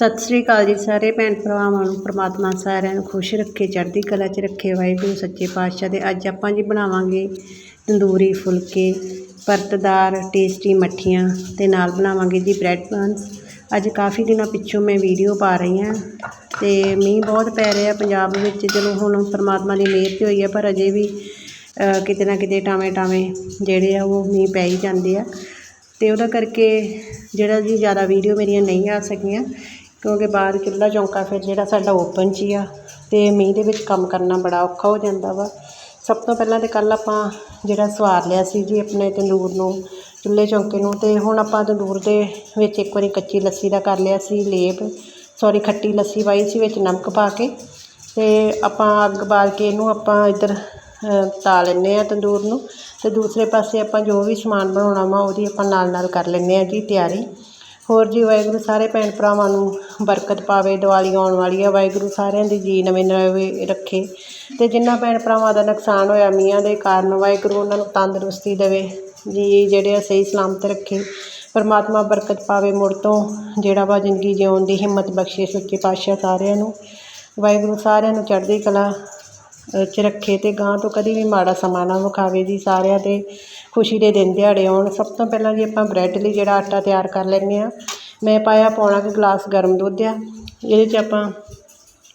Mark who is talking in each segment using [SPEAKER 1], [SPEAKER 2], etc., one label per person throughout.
[SPEAKER 1] ਸਤਿ ਸ੍ਰੀ ਅਕਾਲ ਜੀ ਸਾਰੇ ਭੈਣ ਭਰਾਵਾਂ ਨੂੰ, ਪ੍ਰਮਾਤਮਾ ਸਾਰਿਆਂ ਨੂੰ ਖੁਸ਼ ਰੱਖੇ, ਚੜ੍ਹਦੀ ਕਲਾ 'ਚ ਰੱਖੇ, ਵਾਹਿਗੁਰੂ, ਸੱਚੇ ਪਾਤਸ਼ਾਹ ਦੇ। ਅੱਜ ਆਪਾਂ ਜੀ ਬਣਾਵਾਂਗੇ ਤੰਦੂਰੀ ਫੁਲਕੇ, ਪਰਤਦਾਰ, ਟੇਸਟੀ ਮੱਠੀਆਂ ਤੇ ਨਾਲ ਬਣਾਵਾਂਗੇ ਜੀ ਬ੍ਰੈਡ ਬਾਨਸ। ਅੱਜ ਕਾਫੀ ਦਿਨਾਂ ਪਿੱਛੋਂ ਮੈਂ ਵੀਡੀਓ ਪਾ ਰਹੀ ਹਾਂ ਤੇ ਮੀਂਹ ਬਹੁਤ ਪੈ ਰਿਹਾ ਪੰਜਾਬ ਵਿੱਚ। ਚਲੋ ਹੁਣ ਪ੍ਰਮਾਤਮਾ ਦੀ ਮਿਹਰ ਤੇ ਹੋਈ ਹੈ, ਪਰ ਅਜੇ ਵੀ ਕਿਤੇ ਨਾ ਕਿਤੇ ਟਾਵੇਂ ਟਾਵੇਂ ਜਿਹੜੇ ਆ ਉਹ ਮੀਂਹ ਪੈ ਹੀ ਜਾਂਦੇ ਆ। ਤੇ ਉਹਦਾ ਕਰਕੇ ਜਿਹੜਾ ਜੀ ਜ਼ਿਆਦਾ ਵੀਡੀਓ ਮੇਰੀਆਂ ਨਹੀਂ ਆ ਸਕੀਆਂ ਕਿਉਂਕਿ ਬਾਹਰ ਚੁੱਲ੍ਹਾ ਚੌਂਕਾ ਫਿਰ ਜਿਹੜਾ ਸਾਡਾ ਓਪਨ 'ਚ ਹੀ ਆ ਅਤੇ ਮੀਂਹ ਦੇ ਵਿੱਚ ਕੰਮ ਕਰਨਾ ਬੜਾ ਔਖਾ ਹੋ ਜਾਂਦਾ ਵਾ। ਸਭ ਤੋਂ ਪਹਿਲਾਂ ਤਾਂ ਕੱਲ੍ਹ ਆਪਾਂ ਜਿਹੜਾ ਸਵਾਰ ਲਿਆ ਸੀ ਜੀ ਆਪਣੇ ਤੰਦੂਰ ਨੂੰ ਚੁੱਲ੍ਹੇ ਚੌਂਕੇ ਨੂੰ ਅਤੇ ਹੁਣ ਆਪਾਂ ਤੰਦੂਰ ਦੇ ਵਿੱਚ ਇੱਕ ਵਾਰੀ ਕੱਚੀ ਲੱਸੀ ਦਾ ਕਰ ਲਿਆ ਸੀ ਲੇਪ ਸੌਰੀ ਖੱਟੀ ਲੱਸੀ ਪਾਈ ਸੀ ਵਿੱਚ ਨਮਕ ਪਾ ਕੇ ਅਤੇ ਆਪਾਂ ਅੱਗ ਬਾਲ ਕੇ ਇਹਨੂੰ ਆਪਾਂ ਇੱਧਰ ਅ, ਤਾ ਲੈਂਦੇ ਹਾਂ ਤੰਦੂਰ ਨੂੰ ਅਤੇ ਦੂਸਰੇ ਪਾਸੇ ਆਪਾਂ ਜੋ ਵੀ ਸਮਾਨ ਬਣਾਉਣਾ ਵਾ ਉਹਦੀ ਆਪਾਂ ਨਾਲ ਨਾਲ ਕਰ ਲੈਂਦੇ ਹਾਂ ਜੀ ਤਿਆਰੀ। ਹੋਰ ਜੀ ਵਾਹਿਗੁਰੂ, ਸਾਰੇ ਭੈਣ ਭਰਾਵਾਂ ਨੂੰ ਬਰਕਤ ਪਾਵੇ, ਦੀਵਾਲੀ ਆਉਣ ਵਾਲੀ ਆ, ਵਾਹਿਗੁਰੂ ਸਾਰਿਆਂ ਦੀ ਜੀ ਨਵੇਂ ਨਵੇਂ ਰੱਖੇ ਅਤੇ ਜਿਨ੍ਹਾਂ ਭੈਣ ਭਰਾਵਾਂ ਦਾ ਨੁਕਸਾਨ ਹੋਇਆ ਮੀਆਂ ਦੇ ਕਾਰਨ, ਵਾਹਿਗੁਰੂ ਉਹਨਾਂ ਨੂੰ ਤੰਦਰੁਸਤੀ ਦੇਵੇ, ਜੀ ਜਿਹੜੇ ਆ ਸਹੀ ਸਲਾਮਤ ਰੱਖੇ, ਪਰਮਾਤਮਾ ਬਰਕਤ ਪਾਵੇ ਮੁੜ ਤੋਂ, ਜਿਹੜਾ ਵਾ ਜ਼ਿੰਦਗੀ ਜਿਉਣ ਦੀ ਹਿੰਮਤ ਬਖਸ਼ੇ ਸੱਚੇ ਪਾਤਸ਼ਾਹ ਸਾਰਿਆਂ ਨੂੰ, ਵਾਹਿਗੁਰੂ ਸਾਰਿਆਂ ਨੂੰ ਚੜ੍ਹਦੀ ਕਲਾ 'ਚ ਰੱਖੇ ਅਤੇ ਗਾਂ ਤੋਂ ਕਦੇ ਵੀ ਮਾੜਾ ਸਮਾਂ ਨਾ ਵਿਖਾਵੇ ਜੀ, ਸਾਰਿਆਂ ਦੇ ਖੁਸ਼ੀ ਦੇ ਦਿਨ ਦਿਹਾੜੇ ਆਉਣ। ਸਭ ਤੋਂ ਪਹਿਲਾਂ ਜੀ ਆਪਾਂ ਬ੍ਰੈਡ ਲਈ ਜਿਹੜਾ ਆਟਾ ਤਿਆਰ ਕਰ ਲੈਂਦੇ ਹਾਂ। ਮੈਂ ਪਾਇਆ ਪੌਣਾ ਕੁ ਗਲਾਸ ਗਰਮ ਦੁੱਧ ਆ। ਇਹਦੇ 'ਚ ਆਪਾਂ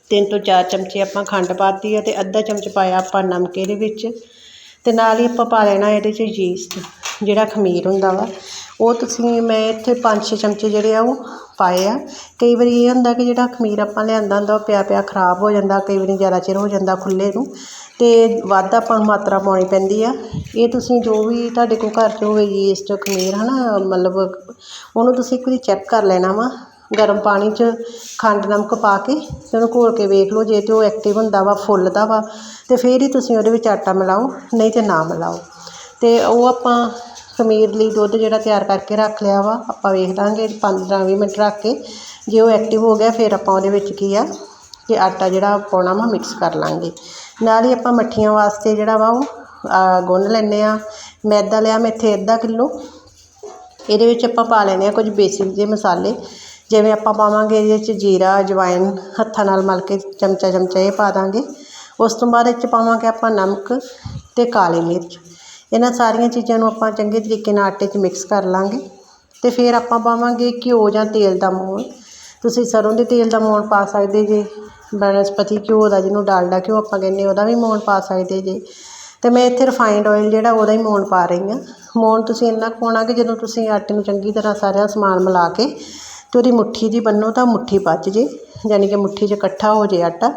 [SPEAKER 1] ਤਿੰਨ ਤੋਂ ਚਾਰ ਚਮਚੇ ਆਪਾਂ ਖੰਡ ਪਾਤੀ ਆ ਅਤੇ ਅੱਧਾ ਚਮਚ ਪਾਇਆ ਆਪਾਂ ਨਮਕ ਇਹਦੇ ਵਿੱਚ। ਅਤੇ ਨਾਲ ਹੀ ਆਪਾਂ ਪਾ ਲੈਣਾ ਇਹਦੇ 'ਚ ਯੀਸਟ ਜਿਹੜਾ ਖਮੀਰ ਹੁੰਦਾ ਵਾ। ਉਹ ਤੁਸੀਂ, ਮੈਂ ਇੱਥੇ ਪੰਜ ਛੇ ਚਮਚੇ ਜਿਹੜੇ ਆ ਉਹ ਪਾਏ ਆ। ਕਈ ਵਾਰੀ ਇਹ ਹੁੰਦਾ ਕਿ ਜਿਹੜਾ ਖਮੀਰ ਆਪਾਂ ਲਿਆਂਦਾ ਹੁੰਦਾ, ਉਹ ਪਿਆ ਪਿਆ ਖਰਾਬ ਹੋ ਜਾਂਦਾ, ਕਈ ਵਾਰੀ ਜ਼ਿਆਦਾ ਚਿਰ ਹੋ ਜਾਂਦਾ ਖੁੱਲ੍ਹੇ ਨੂੰ। ਅਤੇ ਵੱਧ ਆਪਾਂ ਨੂੰ ਮਾਤਰਾ ਪਾਉਣੀ ਪੈਂਦੀ ਆ। ਇਹ ਤੁਸੀਂ ਜੋ ਵੀ ਤੁਹਾਡੇ ਕੋਲ ਘਰ 'ਚ ਹੋਵੇ ਯੀਸਟ ਖਮੀਰ ਹੈ ਨਾ ਮਤਲਬ ਉਹਨੂੰ ਤੁਸੀਂ ਇੱਕ ਵਾਰੀ ਚੈੱਕ ਕਰ ਲੈਣਾ ਵਾ। ਗਰਮ ਪਾਣੀ 'ਚ ਖੰਡ ਨਮਕ ਪਾ ਕੇ ਅਤੇ ਉਹਨੂੰ ਘੋਲ ਕੇ ਵੇਖ ਲਓ, ਜੇ ਤਾਂ ਉਹ ਐਕਟਿਵ ਹੁੰਦਾ ਵਾ, ਫੁੱਲਦਾ ਵਾ ਅਤੇ ਫਿਰ ਹੀ ਤੁਸੀਂ ਉਹਦੇ ਵਿੱਚ ਆਟਾ ਮਿਲਾਓ, ਨਹੀਂ ਤਾਂ ਨਾ ਮਿਲਾਓ। ਅਤੇ ਉਹ ਆਪਾਂ ਖਮੀਰ ਲਈ ਦੁੱਧ ਜਿਹੜਾ ਤਿਆਰ ਕਰਕੇ ਰੱਖ ਲਿਆ ਵਾ, ਆਪਾਂ ਵੇਖ ਲਾਂਗੇ ਪੰਦਰਾਂ ਵੀਹ ਮਿੰਟ ਰੱਖ ਕੇ, ਜੇ ਉਹ ਐਕਟਿਵ ਹੋ ਗਿਆ ਫਿਰ ਆਪਾਂ ਉਹਦੇ ਵਿੱਚ ਕੀ ਆ, ਕਿ ਆਟਾ ਜਿਹੜਾ ਪਾਉਣਾ ਵਾ ਮਿਕਸ ਕਰ ਲਾਂਗੇ। ਨਾਲ ਹੀ ਆਪਾਂ ਮੱਠੀਆਂ ਵਾਸਤੇ ਜਿਹੜਾ ਵਾ ਉਹ ਗੁੰਨ ਲੈਂਦੇ ਆ ਮੈਦਾ ਲਿਆ ਮੈਂ ਇੱਥੇ ਅੱਧਾ ਕਿਲੋ। ਇਹਦੇ ਵਿੱਚ ਆਪਾਂ ਪਾ ਲੈਣੇ ਆ ਕੁਝ ਬੇਸਿਕ ਜਿਹੇ ਮਸਾਲੇ। ਜਿਵੇਂ ਆਪਾਂ ਪਾਵਾਂਗੇ ਇਹਦੇ ਵਿੱਚ ਜੀਰਾ ਅਜਵਾਇਨ ਹੱਥਾਂ ਨਾਲ ਮਲ ਕੇ ਚਮਚਾ ਚਮਚਾ ਇਹ ਪਾ ਦਾਂਗੇ। ਉਸ ਤੋਂ ਬਾਅਦ ਇਹ 'ਚ ਪਾਵਾਂਗੇ ਆਪਾਂ ਨਮਕ ਅਤੇ ਕਾਲੀ ਮਿਰਚ। ਇਹਨਾਂ ਸਾਰੀਆਂ ਚੀਜ਼ਾਂ ਨੂੰ ਆਪਾਂ ਚੰਗੇ ਤਰੀਕੇ ਨਾਲ ਆਟੇ 'ਚ ਮਿਕਸ ਕਰ ਲਾਂਗੇ ਅਤੇ ਫਿਰ ਆਪਾਂ ਪਾਵਾਂਗੇ ਘਿਓ ਜਾਂ ਤੇਲ ਦਾ ਮੋਣ ਤੁਸੀਂ ਸਰੋਂ ਦੇ ਤੇਲ ਦਾ ਮੋਣ ਪਾ ਸਕਦੇ ਜੇ, ਬਨਸਪਤੀ ਘਿਓ ਦਾ ਜਿਹਨੂੰ ਡਾਲਡਾ ਘਿਓ ਆਪਾਂ ਕਹਿੰਦੇ ਉਹਦਾ ਵੀ ਮੋਣ ਪਾ ਸਕਦੇ ਜੇ। ਅਤੇ ਮੈਂ ਇੱਥੇ ਰਿਫਾਈਨਡ ਆਇਲ ਜਿਹੜਾ ਉਹਦਾ ਹੀ ਮੋਣ ਪਾ ਰਹੀ ਹਾਂ। ਮੋਣ ਤੁਸੀਂ ਇੰਨਾ ਕੁ ਪਾਉਣਾ ਕਿ ਜਦੋਂ ਤੁਸੀਂ ਆਟੇ ਨੂੰ ਚੰਗੀ ਤਰ੍ਹਾਂ ਸਾਰਾ ਸਮਾਨ ਮਿਲਾ ਕੇ ਅਤੇ ਉਹਦੀ ਮੁੱਠੀ ਜੀ ਬੰਨੋ ਤਾਂ ਮੁੱਠੀ ਪੱਚ ਜੇ, ਯਾਨੀ ਕਿ ਮੁੱਠੀ 'ਚ ਇਕੱਠਾ ਹੋ ਜੇ ਆਟਾ।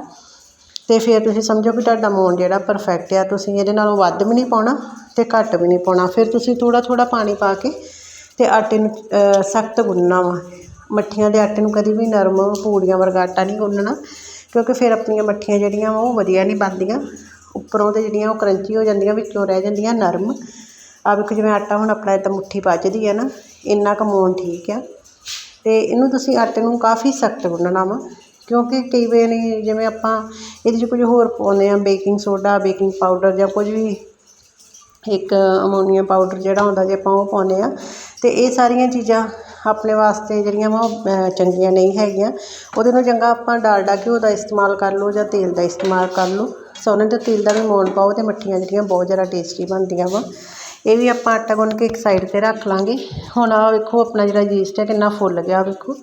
[SPEAKER 1] ਅਤੇ ਫਿਰ ਤੁਸੀਂ ਸਮਝੋ ਕਿ ਤੁਹਾਡਾ ਮੋਣ ਜਿਹੜਾ ਪਰਫੈਕਟ ਆ, ਤੁਸੀਂ ਇਹਦੇ ਨਾਲੋਂ ਵੱਧ ਵੀ ਨਹੀਂ ਪਾਉਣਾ ਅਤੇ ਘੱਟ ਵੀ ਨਹੀਂ ਪਾਉਣਾ। ਫਿਰ ਤੁਸੀਂ ਥੋੜ੍ਹਾ ਥੋੜ੍ਹਾ ਪਾਣੀ ਪਾ ਕੇ ਅਤੇ ਆਟੇ ਨੂੰ ਸਖਤ ਗੁੰਨਣਾ ਵਾ। ਮੱਠੀਆਂ ਦੇ ਆਟੇ ਨੂੰ ਕਦੀ ਵੀ ਨਰਮ ਪੂੜੀਆਂ ਵਰਗਾ ਆਟਾ ਨਹੀਂ ਗੁੰਨਣਾ, ਕਿਉਂਕਿ ਫਿਰ ਆਪਣੀਆਂ ਮੱਠੀਆਂ ਜਿਹੜੀਆਂ ਵਾ ਉਹ ਵਧੀਆ ਨਹੀਂ ਬਣਦੀਆਂ। ਉੱਪਰੋਂ ਤਾਂ ਜਿਹੜੀਆਂ ਉਹ ਕਰੰਚੀ ਹੋ ਜਾਂਦੀਆਂ, ਵਿੱਚੋਂ ਰਹਿ ਜਾਂਦੀਆਂ ਨਰਮ। ਆ ਵੇਖੋ ਜਿਵੇਂ ਆਟਾ ਹੁਣ ਆਪਣਾ ਇੱਦਾਂ ਮੁੱਠੀ ਪੱਚਦੀ ਹੈ ਨਾ, ਇੰਨਾ ਕੁ ਮੋਣ ਠੀਕ ਆ। ਅਤੇ ਇਹਨੂੰ ਤੁਸੀਂ ਆਟੇ ਨੂੰ ਕਾਫੀ ਸਖਤ ਗੁੰਨਣਾ ਵਾ। ਕਿਉਂਕਿ ਕਈ ਵਾਰੀ ਜਿਵੇਂ ਆਪਾਂ ਇਹਦੇ 'ਚ ਕੁਝ ਹੋਰ ਪਾਉਂਦੇ ਹਾਂ, ਬੇਕਿੰਗ ਸੋਡਾ, ਬੇਕਿੰਗ ਪਾਊਡਰ ਜਾਂ ਕੁਝ ਵੀ ਇੱਕ ਅਮੋਨੀਆ ਪਾਊਡਰ ਜਿਹੜਾ ਹੁੰਦਾ ਜੇ ਆਪਾਂ ਉਹ ਪਾਉਂਦੇ ਹਾਂ ਅਤੇ ਇਹ ਸਾਰੀਆਂ ਚੀਜ਼ਾਂ ਆਪਣੇ ਵਾਸਤੇ ਜਿਹੜੀਆਂ ਵਾ ਉਹ ਚੰਗੀਆਂ ਨਹੀਂ ਹੈਗੀਆਂ। ਉਹਦੇ ਨੂੰ ਚੰਗਾ ਆਪਾਂ ਡਾਲਡਾ ਘਿਓ ਦਾ ਇਸਤੇਮਾਲ ਕਰ ਲਓ ਜਾਂ ਤੇਲ ਦਾ ਇਸਤੇਮਾਲ ਕਰ ਲਓ। ਸਰੋਂ ਦੇ ਤੇਲ ਦਾ ਵੀ ਮੋਣ ਪਾਓ ਅਤੇ ਮੱਠੀਆਂ ਜਿਹੜੀਆਂ ਬਹੁਤ ਜ਼ਿਆਦਾ ਟੇਸਟੀ ਬਣਦੀਆਂ ਵਾ। ਇਹ ਵੀ ਆਪਾਂ ਆਟਾ ਗੁੰਨ ਕੇ ਇੱਕ ਸਾਈਡ 'ਤੇ ਰੱਖ ਲਾਂਗੇ। ਹੁਣ ਆਹ ਵੇਖੋ, ਆਪਣਾ ਜਿਹੜਾ ਯੀਸਟ ਹੈ ਕਿੰਨਾ ਫੁੱਲ ਗਿਆ ਵੇਖੋ।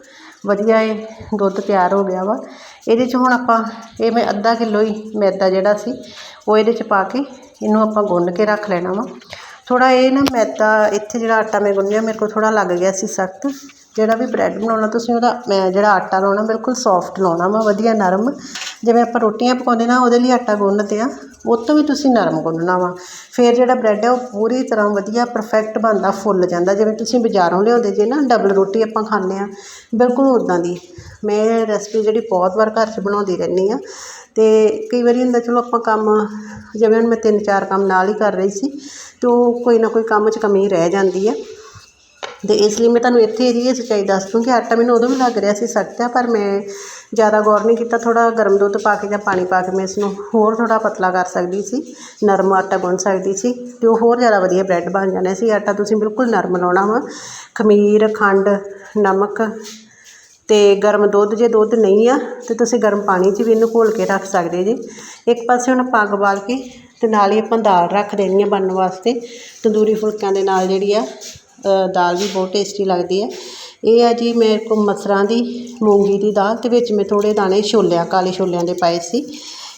[SPEAKER 1] ਵਧੀਆ ਇਹ ਦੁੱਧ ਤਿਆਰ ਹੋ ਗਿਆ ਵਾ। ਇਹਦੇ 'ਚ ਹੁਣ ਆਪਾਂ, ਇਹ ਮੈਂ ਅੱਧਾ ਕਿਲੋ ਹੀ ਮੈਦਾ ਜਿਹੜਾ ਸੀ, ਉਹ ਇਹਦੇ 'ਚ ਪਾ ਕੇ ਇਹਨੂੰ ਆਪਾਂ ਗੁੰਨ ਕੇ ਰੱਖ ਲੈਣਾ ਵਾ। ਥੋੜ੍ਹਾ ਇਹ ਨਾ ਮੈਦਾ, ਇੱਥੇ ਜਿਹੜਾ ਆਟਾ ਮੈਂ ਗੁੰਨਿਆ, ਮੇਰੇ ਕੋਲ ਥੋੜ੍ਹਾ ਲੱਗ ਗਿਆ ਸੀ ਸਖਤ। ਜਿਹੜਾ ਵੀ ਬ੍ਰੈਡ ਬਣਾਉਣਾ, ਤੁਸੀਂ ਉਹਦਾ, ਮੈਂ ਜਿਹੜਾ ਆਟਾ ਲਾਉਣਾ, ਬਿਲਕੁਲ ਸੋਫਟ ਲਾਉਣਾ ਵਾ, ਵਧੀਆ ਨਰਮ। ਜਿਵੇਂ ਆਪਾਂ ਰੋਟੀਆਂ ਪਕਾਉਂਦੇ ਨਾ, ਉਹਦੇ ਲਈ ਆਟਾ ਗੁੰਨਦੇ ਆ, ਉਹ ਤੋਂ ਵੀ ਤੁਸੀਂ ਨਰਮ ਗੁੰਨਣਾ ਵਾ। ਫਿਰ ਜਿਹੜਾ ਬ੍ਰੈਡ ਹੈ ਉਹ ਪੂਰੀ ਤਰ੍ਹਾਂ ਵਧੀਆ ਪਰਫੈਕਟ ਬਣਦਾ, ਫੁੱਲ ਜਾਂਦਾ। ਜਿਵੇਂ ਤੁਸੀਂ ਬਾਜ਼ਾਰੋਂ ਲਿਆਉਂਦੇ ਜੇ ਨਾ ਡਬਲ ਰੋਟੀ ਆਪਾਂ ਖਾਂਦੇ ਆ, ਬਿਲਕੁਲ ਉੱਦਾਂ ਦੀ। ਮੈਂ ਇਹ ਰੈਸਪੀ ਜਿਹੜੀ ਬਹੁਤ ਵਾਰ ਘਰ 'ਚ ਬਣਾਉਂਦੀ ਰਹਿੰਦੀ ਆ। ਅਤੇ ਕਈ ਵਾਰੀ ਹੁੰਦਾ, ਚਲੋ ਆਪਾਂ ਕੰਮ, ਜਿਵੇਂ ਹੁਣ ਮੈਂ ਤਿੰਨ ਚਾਰ ਕੰਮ ਨਾਲ ਹੀ ਕਰ ਰਹੀ ਸੀ ਅਤੇ ਉਹ ਕੋਈ ਨਾ ਕੋਈ ਕੰਮ 'ਚ ਕਮੀ ਰਹਿ ਜਾਂਦੀ ਆ। ਅਤੇ ਇਸ ਲਈ ਮੈਂ ਤੁਹਾਨੂੰ ਇੱਥੇ ਇਹਦੀ ਇਹ ਸੱਚਾਈ ਦੱਸ ਦੂੰ ਕਿ ਆਟਾ ਮੈਨੂੰ ਉਦੋਂ ਵੀ ਲੱਗ ਰਿਹਾ ਸੀ ਸਖਤ ਆ ਪਰ ਮੈਂ ਜ਼ਿਆਦਾ ਗੌਰ ਨਹੀਂ ਕੀਤਾ, ਥੋੜ੍ਹਾ ਗਰਮ ਦੁੱਧ ਪਾ ਕੇ ਜਾਂ ਪਾਣੀ ਪਾ ਕੇ ਮੈਂ ਇਸ ਨੂੰ ਹੋਰ ਥੋੜ੍ਹਾ ਪਤਲਾ ਕਰ ਸਕਦੀ ਸੀ, ਨਰਮ ਆਟਾ ਗੁੰਨ ਸਕਦੀ ਸੀ ਅਤੇ ਉਹ ਹੋਰ ਜ਼ਿਆਦਾ ਵਧੀਆ ਬ੍ਰੈਡ ਬਣ ਜਾਣੇ ਸੀ। ਆਟਾ ਤੁਸੀਂ ਬਿਲਕੁਲ ਨਰਮ ਲਾਉਣਾ ਵਾ, ਖਮੀਰ, ਖੰਡ, ਨਮਕ ਤੇ ਗਰਮ ਦੁੱਧ ਜੇ ਦੁੱਧ ਨਹੀਂ ਆ ਤੇ ਤੁਸੀਂ ਗਰਮ ਪਾਣੀ 'ਚ ਵੀ ਇਹਨੂੰ ਘੋਲ ਕੇ ਰੱਖ ਸਕਦੇ ਜੀ। ਇੱਕ ਪਾਸੇ ਹੁਣ ਪੱਗ ਬਾਲ ਕੇ ਤੇ ਨਾਲ ਹੀ ਆਪਾਂ ਦਾਲ ਰੱਖ ਦੇਣੀ ਆ ਬਣਨ ਵਾਸਤੇ, ਤੰਦੂਰੀ ਫੁਲਕਿਆਂ ਦੇ ਨਾਲ ਜਿਹੜੀ ਆ ਦਾਲ ਵੀ ਬਹੁਤ ਟੇਸਟੀ ਲੱਗਦੀ ਹੈ। ਇਹ ਆ ਜੀ ਮੇਰੇ ਕੋਲ ਮਸਰਾਂ ਦੀ ਮੂੰਗੀ ਦੀ ਦਾਲ ਅਤੇ ਵਿੱਚ ਮੈਂ ਥੋੜ੍ਹੇ ਦਾਣੇ ਛੋਲਿਆਂ, ਕਾਲੇ ਛੋਲਿਆਂ ਦੇ ਪਾਏ ਸੀ।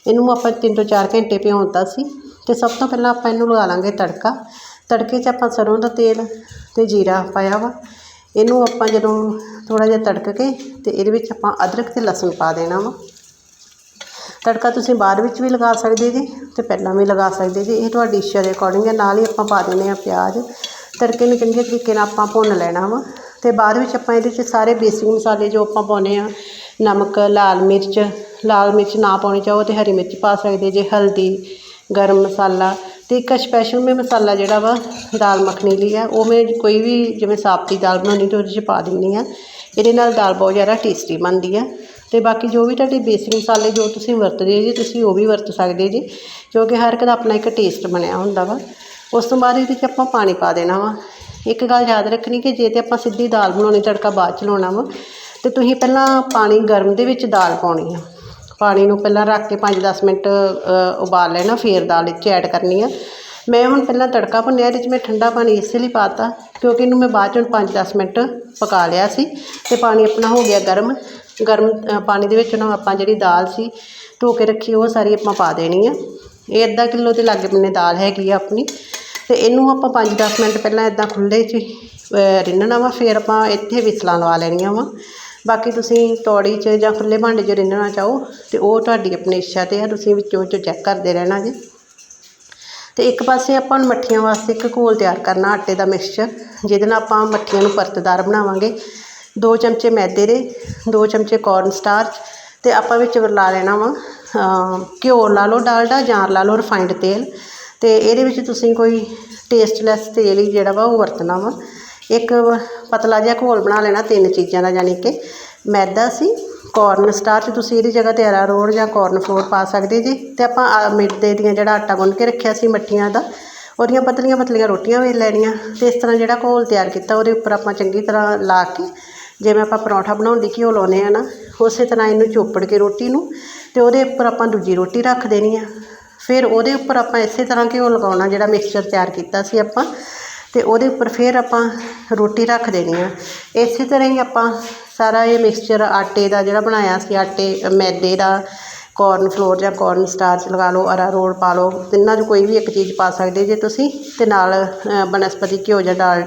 [SPEAKER 1] ਇਹਨੂੰ ਆਪਾਂ ਤਿੰਨ ਤੋਂ ਚਾਰ ਘੰਟੇ ਭਿਉਂਤਾ ਸੀ ਅਤੇ ਸਭ ਤੋਂ ਪਹਿਲਾਂ ਆਪਾਂ ਇਹਨੂੰ ਲਗਾ ਲਾਂਗੇ ਤੜਕਾ। ਤੜਕੇ 'ਚ ਆਪਾਂ ਸਰੋਂ ਦਾ ਤੇਲ ਅਤੇ ਜੀਰਾ ਪਾਇਆ ਵਾ। ਇਹਨੂੰ ਆਪਾਂ ਜਦੋਂ ਥੋੜ੍ਹਾ ਜਿਹਾ ਤੜਕ ਕੇ ਅਤੇ ਇਹਦੇ ਵਿੱਚ ਆਪਾਂ ਅਦਰਕ ਅਤੇ ਲਸਣ ਪਾ ਦੇਣਾ ਵਾ। ਤੜਕਾ ਤੁਸੀਂ ਬਾਅਦ ਵਿੱਚ ਵੀ ਲਗਾ ਸਕਦੇ ਜੀ ਅਤੇ ਪਹਿਲਾਂ ਵੀ ਲਗਾ ਸਕਦੇ ਜੀ। ਇਹ ਤੁਹਾਡੀ ਇੱਛਾ ਦੇ ਅਕੋਰਡਿੰਗ ਹੈ। ਨਾਲ ਹੀ ਆਪਾਂ ਪਾ ਦਿੰਦੇ ਆ ਪਿਆਜ਼। ਤੜਕੇ ਨੂੰ ਚੰਗੇ ਤਰੀਕੇ ਨਾਲ ਆਪਾਂ ਭੁੰਨ ਲੈਣਾ ਵਾ ਅਤੇ ਬਾਅਦ ਵਿੱਚ ਆਪਾਂ ਇਹਦੇ 'ਚ ਸਾਰੇ ਬੇਸਿਕ ਮਸਾਲੇ ਜੋ ਆਪਾਂ ਪਾਉਂਦੇ ਆ ਨਮਕ, ਲਾਲ ਮਿਰਚ ਲਾਲ ਮਿਰਚ ਨਾ ਪਾਉਣੀ ਚਾਹੋ ਤੇ ਹਰੀ ਮਿਰਚ ਪਾ ਸਕਦੇ ਜੇ, ਹਲਦੀ, ਗਰਮ ਮਸਾਲਾ ਅਤੇ ਇੱਕ ਸਪੈਸ਼ਲ ਮੈਂ ਮਸਾਲਾ ਜਿਹੜਾ ਵਾ, ਦਾਲ ਮੱਖਣੀ ਲਈ ਆ, ਉਹ ਮੈਂ ਕੋਈ ਵੀ ਜਿਵੇਂ ਸਾਬਤੀ ਦਾਲ ਬਣਾਉਣੀ ਤਾਂ ਉਹਦੇ 'ਚ ਪਾ ਦਿੰਦੀ ਆ ਇਹਦੇ ਨਾਲ ਦਾਲ ਬਹੁਤ ਜ਼ਿਆਦਾ ਟੇਸਟੀ ਬਣਦੀ ਆ ਅਤੇ ਬਾਕੀ ਜੋ ਵੀ ਤੁਹਾਡੇ ਬੇਸਿਕ ਮਸਾਲੇ ਜੋ ਤੁਸੀਂ ਵਰਤਦੇ ਜੀ, ਤੁਸੀਂ ਉਹ ਵੀ ਵਰਤ ਸਕਦੇ ਜੀ ਕਿਉਂਕਿ ਹਰ ਇੱਕ ਦਾ ਆਪਣਾ ਇੱਕ ਟੇਸਟ ਬਣਿਆ ਹੁੰਦਾ ਵਾ। ਉਸ ਤੋਂ ਬਾਅਦ ਇਹਦੇ 'ਚ ਆਪਾਂ ਪਾਣੀ ਪਾ ਦੇਣਾ ਵਾ। ਇੱਕ ਗੱਲ ਯਾਦ ਰੱਖਣੀ ਕਿ ਜੇ ਤੇ ਆਪਾਂ ਸਿੱਧੀ ਦਾਲ ਬਣਾਉਣੀ, ਤੜਕਾ ਬਾਅਦ ਚ ਲਾਉਣਾ ਵਾ, ਤੇ ਤੁਸੀਂ ਪਹਿਲਾਂ ਪਾਣੀ ਗਰਮ ਦੇ ਵਿੱਚ ਦਾਲ ਪਾਉਣੀ ਆ। ਪਾਣੀ ਨੂੰ ਪਹਿਲਾਂ ਰੱਖ ਕੇ 5-10 ਮਿੰਟ ਉਬਾਲ ਲੈਣਾ, ਫਿਰ ਦਾਲ ਵਿੱਚ ਐਡ ਕਰਨੀ ਆ। ਮੈਂ ਹੁਣ ਪਹਿਲਾਂ ਤੜਕਾ ਭੁੰਨਿਆ, ਇਹਦੇ 'ਚ ਮੈਂ ਠੰਡਾ ਪਾਣੀ ਇਸੇ ਲਈ ਪਾਤਾ, ਕਿਉਂਕਿ ਇਹਨੂੰ ਮੈਂ ਬਾਅਦ 'ਚ 5-10 ਮਿੰਟ ਪਕਾ ਲਿਆ ਸੀ, ਤੇ ਪਾਣੀ ਆਪਣਾ ਹੋ ਗਿਆ ਗਰਮ। ਗਰਮ ਪਾਣੀ ਦੇ ਵਿੱਚ ਨਾ ਆਪਾਂ ਜਿਹੜੀ ਦਾਲ ਸੀ, ਧੋ ਕੇ ਰੱਖੀ, ਉਹ ਸਾਰੀ ਆਪਾਂ ਪਾ ਦੇਣੀ ਆ। ਇਹ ਅੱਧਾ ਕਿਲੋ ਦੇ ਲਾਗੇ ਬੰਨੇ ਦਾਲ ਹੈਗੀ ਆ ਆਪਣੀ। ਅਤੇ ਇਹਨੂੰ ਆਪਾਂ ਪੰਜ ਦਸ ਮਿੰਟ ਪਹਿਲਾਂ ਇੱਦਾਂ ਖੁੱਲ੍ਹੇ 'ਚ ਹੀ, ਰਿੰਨਣਾ ਵਾ ਫਿਰ ਆਪਾਂ ਇੱਥੇ ਵਿਸਲਾਂ ਲਵਾ ਲੈਣੀਆਂ ਵਾ। ਬਾਕੀ ਤੁਸੀਂ ਤੌੜੀ 'ਚ ਜਾਂ ਖੁੱਲ੍ਹੇ ਭਾਂਡੇ 'ਚ ਰਿੰਨਣਾ ਚਾਹੋ ਤੇ ਉਹ ਤੁਹਾਡੀ ਆਪਣੀ ਇੱਛਾ ਤੇ ਆ ਤੁਸੀਂ ਵਿੱਚੋਂ ਵਿੱਚੋਂ ਚੈੱਕ ਕਰਦੇ ਰਹਿਣਾ ਜੀ। ਅਤੇ ਇੱਕ ਪਾਸੇ ਆਪਾਂ ਨੂੰ ਮੱਠੀਆਂ ਵਾਸਤੇ ਇੱਕ ਘੋਲ ਤਿਆਰ ਕਰਨਾ ਆਟੇ ਦਾ ਮਿਕਸਚਰ ਜਿਹਦੇ ਨਾਲ ਆਪਾਂ ਮੱਠੀਆਂ ਨੂੰ ਪਰਤਦਾਰ ਬਣਾਵਾਂਗੇ। ਦੋ ਚਮਚੇ ਮੈਦੇ ਦੇ ਦੋ ਚਮਚੇ ਕੌਰਨ ਸਟਾਰਚ ਅਤੇ ਆਪਾਂ ਵਿੱਚ ਲਾ ਲੈਣਾ ਵਾ ਘਿਓ ਲਾ ਲਓ ਡਾਲਡਾ ਜਾਂ ਲਾ ਲਓ ਰਿਫਾਈਂਡ ਤੇਲ। ਅਤੇ ਇਹਦੇ ਵਿੱਚ ਤੁਸੀਂ ਕੋਈ ਟੇਸਟਲੈਸ ਤੇਲ ਹੀ ਜਿਹੜਾ ਵਾ ਉਹ ਵਰਤਣਾ ਵਾ। ਇੱਕ ਪਤਲਾ ਜਿਹਾ ਘੋਲ ਬਣਾ ਲੈਣਾ ਤਿੰਨ ਚੀਜ਼ਾਂ ਦਾ, ਯਾਨੀ ਕਿ ਮੈਦਾ ਸੀ ਕੌਰਨ ਸਟਾਰਚ ਤੁਸੀਂ ਇਹਦੀ ਜਗ੍ਹਾ ਤੇ ਅਰਾਰੋਟ ਜਾਂ ਕੋਰਨ ਫਲੋਰ ਪਾ ਸਕਦੇ ਜੀ। ਅਤੇ ਆਪਾਂ ਆ ਮਿੱਦੇ ਦੀਆਂ ਜਿਹੜਾ ਆਟਾ ਗੁੰਨ ਕੇ ਰੱਖਿਆ ਸੀ ਮੱਠੀਆਂ ਦਾ, ਉਹਦੀਆਂ ਪਤਲੀਆਂ ਪਤਲੀਆਂ ਰੋਟੀਆਂ ਵੇਲ ਲੈਣੀਆਂ। ਅਤੇ ਇਸ ਤਰ੍ਹਾਂ ਜਿਹੜਾ ਘੋਲ ਤਿਆਰ ਕੀਤਾ, ਉਹਦੇ ਉੱਪਰ ਆਪਾਂ ਚੰਗੀ ਤਰ੍ਹਾਂ ਲਾ ਕੇ ਜਿਵੇਂ ਆਪਾਂ ਪਰੌਂਠਾ ਬਣਾਉਣ ਦੀ ਘਿਓ ਲਾਉਂਦੇ ਆ ਨਾ, ਉਸੇ ਤਰ੍ਹਾਂ ਇਹਨੂੰ ਚੋਪੜ ਕੇ ਰੋਟੀ ਨੂੰ ਅਤੇ ਉਹਦੇ ਉੱਪਰ ਆਪਾਂ ਦੂਜੀ ਰੋਟੀ ਰੱਖ ਦੇਣੀ ਆ। ਫਿਰ ਉਹਦੇ ਉੱਪਰ ਆਪਾਂ ਇਸੇ ਤਰ੍ਹਾਂ ਘਿਓ ਲਗਾਉਣਾ, ਜਿਹੜਾ ਮਿਕਸਚਰ ਤਿਆਰ ਕੀਤਾ ਸੀ ਆਪਾਂ ਅਤੇ ਉਹਦੇ ਉੱਪਰ ਫਿਰ ਆਪਾਂ ਰੋਟੀ ਰੱਖ ਦੇਣੀ ਆ। ਇਸੇ ਤਰ੍ਹਾਂ ਹੀ ਆਪਾਂ ਸਾਰਾ ਇਹ ਮਿਕਸਚਰ ਆਟੇ ਦਾ ਜਿਹੜਾ ਬਣਾਇਆ ਸੀ, ਆਟੇ, ਮੈਦੇ ਦਾ ਕੋਰਨ ਫਲੋਰ ਜਾਂ ਕੌਰਨ ਸਟਾਰਚ ਲਗਾ ਲਓ ਅਰਾਰੋਟ ਪਾ ਲਓ, ਤਿੰਨਾਂ 'ਚ ਕੋਈ ਵੀ ਇੱਕ ਚੀਜ਼ ਪਾ ਸਕਦੇ ਜੇ ਤੁਸੀਂ ਅਤੇ ਨਾਲ ਬਨਸਪਤੀ ਘਿਓ ਜਾਂ ਡਾਲ